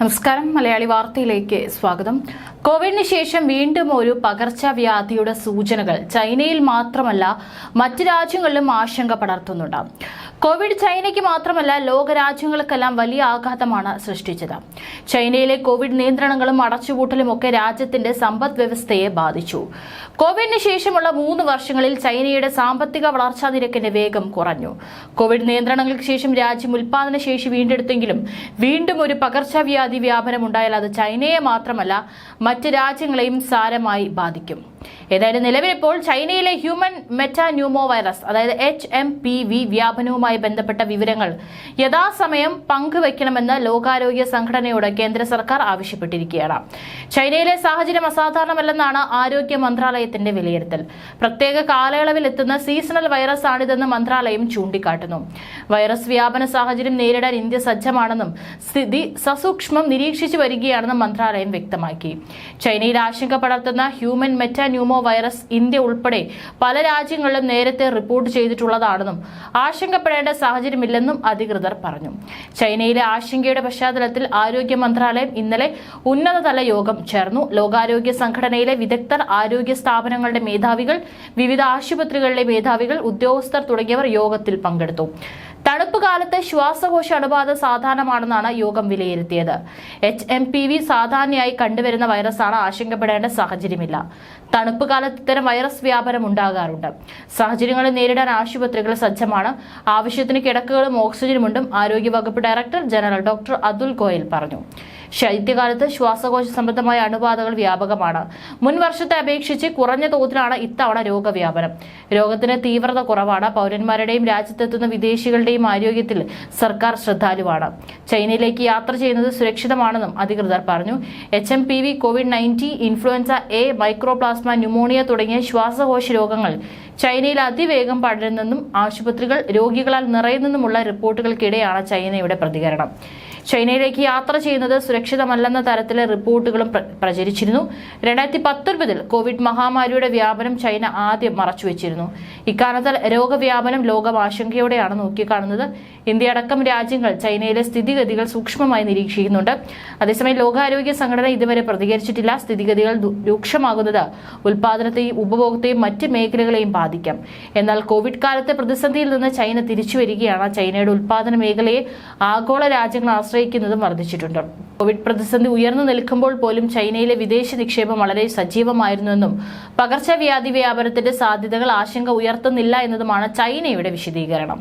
നമസ്കാരം. മലയാളി വാർത്തയിലേക്ക് സ്വാഗതം. കോവിഡിന് ശേഷം വീണ്ടും ഒരു പകർച്ചവ്യാധിയുടെ സൂചനകൾ ചൈനയിൽ മാത്രമല്ല മറ്റ് രാജ്യങ്ങളിലും ആശങ്ക പടർത്തുന്നുണ്ട്. കോവിഡ് ചൈനയ്ക്ക് മാത്രമല്ല ലോകരാജ്യങ്ങൾക്കെല്ലാം വലിയ ആഘാതമാണ് സൃഷ്ടിച്ചത്. ചൈനയിലെ കോവിഡ് നിയന്ത്രണങ്ങളും അടച്ചുപൂട്ടലും ഒക്കെ രാജ്യത്തിന്റെ സമ്പദ് വ്യവസ്ഥയെ ബാധിച്ചു. കോവിഡിന് ശേഷമുള്ള മൂന്ന് വർഷങ്ങളിൽ ചൈനയുടെ സാമ്പത്തിക വളർച്ചാ നിരക്കിന്റെ വേഗം കുറഞ്ഞു. കോവിഡ് നിയന്ത്രണങ്ങൾക്ക് ശേഷം രാജ്യം ഉൽപാദന ശേഷി വീണ്ടെടുത്തെങ്കിലും വീണ്ടും ഒരു പകർച്ചവ്യാധി വ്യാപനം ഉണ്ടായാൽ അത് ചൈനയെ മാത്രമല്ല മറ്റ് രാജ്യങ്ങളെയും സാരമായി ബാധിക്കും. ഏതായാലും നിലവിലിപ്പോൾ ചൈനയിലെ ഹ്യൂമൻ മെറ്റാന്യൂമോ വൈറസ് അതായത് എച്ച് എം പി വി വ്യാപനവുമായി ബന്ധപ്പെട്ട വിവരങ്ങൾ യഥാസമയം പങ്കുവയ്ക്കണമെന്ന് ലോകാരോഗ്യ സംഘടനയോട് കേന്ദ്ര സർക്കാർ ആവശ്യപ്പെട്ടിരിക്കുകയാണ്. ചൈനയിലെ സാഹചര്യം അസാധാരണമല്ലെന്നാണ് ആരോഗ്യ മന്ത്രാലയത്തിന്റെ വിലയിരുത്തൽ. പ്രത്യേക കാലയളവിൽ എത്തുന്ന സീസണൽ വൈറസ് ആണിതെന്ന് മന്ത്രാലയം ചൂണ്ടിക്കാട്ടുന്നു. വൈറസ് വ്യാപന സാഹചര്യം നേരിടാൻ ഇന്ത്യ സജ്ജമാണെന്നും സ്ഥിതി സസൂക്ഷ്മം നിരീക്ഷിച്ചു വരികയാണെന്നും മന്ത്രാലയം വ്യക്തമാക്കി. ചൈനയിൽ ആശങ്ക പടർത്തുന്ന ഹ്യൂമൻ മെറ്റാന്യൂമോ വൈറസ് ഇന്ത്യ ഉൾപ്പെടെ പല രാജ്യങ്ങളിലും നേരത്തെ റിപ്പോർട്ട് ചെയ്തിട്ടുള്ളതാണെന്നും ആശങ്കപ്പെടേണ്ട സാഹചര്യമില്ലെന്നും അധികൃതർ പറഞ്ഞു. ചൈനയിലെ ആശങ്കയുടെ പശ്ചാത്തലത്തിൽ ആരോഗ്യ മന്ത്രാലയം ഇന്നലെ ഉന്നതതല യോഗം ചേർന്നു. ലോകാരോഗ്യ സംഘടനയിലെ വിദഗ്ധർ ആരോഗ്യ സ്ഥാപനങ്ങളുടെ മേധാവികൾ വിവിധ ആശുപത്രികളിലെ മേധാവികൾ ഉദ്യോഗസ്ഥർ തുടങ്ങിയവർ യോഗത്തിൽ പങ്കെടുത്തു. തണുപ്പ് ശ്വാസകോശ അണുബാധ സാധാരണമാണെന്നാണ് യോഗം വിലയിരുത്തിയത്. എച്ച് എം പി വി സാധാരണയായി കണ്ടുവരുന്ന വൈറസാണ് ആശങ്കപ്പെടേണ്ട സാഹചര്യമില്ല. തണുപ്പ് കാലത്ത് ഇത്തരം വൈറസ് വ്യാപനം ഉണ്ടാകാറുണ്ട്. സാഹചര്യങ്ങളെ നേരിടാൻ ആശുപത്രികൾ സജ്ജമാണ്. ആവശ്യത്തിന് കിടക്കുകളും ഓക്സിജനുമുണ്ടും ആരോഗ്യവകുപ്പ് director general doctor Atul Goyal പറഞ്ഞു. ശൈത്യകാലത്ത് ശ്വാസകോശ സംബന്ധമായ അണുബാധകൾ വ്യാപകമാണ്. മുൻ വർഷത്തെ അപേക്ഷിച്ച് കുറഞ്ഞ തോതിലാണ് ഇത്തവണ രോഗവ്യാപനം. രോഗത്തിന് തീവ്രത കുറവാണ്. പൗരന്മാരുടെയും രാജ്യത്തെത്തുന്ന വിദേശികളുടെയും ആരോഗ്യത്തിൽ സർക്കാർ ശ്രദ്ധാലുവാണ്. ചൈനയിലേക്ക് യാത്ര ചെയ്യുന്നത് സുരക്ഷിതമാണെന്നും അധികൃതർ പറഞ്ഞു. H M P V covid nineteen influenza A mycoplasma pneumonia തുടങ്ങിയ ശ്വാസകോശ രോഗങ്ങൾ ചൈനയിൽ അതിവേഗം പടരുന്നെന്നും ആശുപത്രികൾ രോഗികളാൽ നിറയുന്നെന്നുമുള്ള റിപ്പോർട്ടുകൾക്കിടെയാണ് ചൈനയുടെ പ്രതികരണം. ചൈനയിലേക്ക് യാത്ര ചെയ്യുന്നത് സുരക്ഷിതമല്ലെന്ന തരത്തിലെ റിപ്പോർട്ടുകളും പ്രചരിച്ചിരുന്നു. രണ്ടായിരത്തി പത്തൊൻപതിൽ കോവിഡ് മഹാമാരിയുടെ വ്യാപനം ചൈന ആദ്യം മറച്ചുവെച്ചിരുന്നു. ഇക്കാരണത്താൽ രോഗവ്യാപനം ലോകം ആശങ്കയോടെയാണ് നോക്കിക്കാണുന്നത്. ഇന്ത്യ അടക്കം രാജ്യങ്ങൾ ചൈനയിലെ സ്ഥിതിഗതികൾ സൂക്ഷ്മമായി നിരീക്ഷിക്കുന്നുണ്ട്. അതേസമയം ലോകാരോഗ്യ സംഘടന ഇതുവരെ പ്രതികരിച്ചിട്ടില്ല. സ്ഥിതിഗതികൾ രൂക്ഷമാകുന്നത് ഉൽപാദനത്തെയും ഉപഭോഗത്തെയും മറ്റ് മേഖലകളെയും ബാധിക്കാം. എന്നാൽ കോവിഡ് കാലത്തെ പ്രതിസന്ധിയിൽ നിന്ന് ചൈന തിരിച്ചു വരികയാണ് ചൈനയുടെ ഉൽപാദന മേഖലയെ ആഗോള രാജ്യങ്ങൾ ആശ്രയിക്കുന്നതും വർദ്ധിച്ചിട്ടുണ്ട്. കോവിഡ് പ്രതിസന്ധി ഉയർന്നു നിൽക്കുമ്പോൾ പോലും ചൈനയിലെ വിദേശ നിക്ഷേപം വളരെ സജീവമായിരുന്നുവെന്നും പകർച്ചവ്യാധി വ്യാപനത്തിന്റെ സാധ്യതകൾ ആശങ്ക ഉയർത്തുന്നില്ല എന്നതുമാണ് ചൈനയുടെ വിശദീകരണം.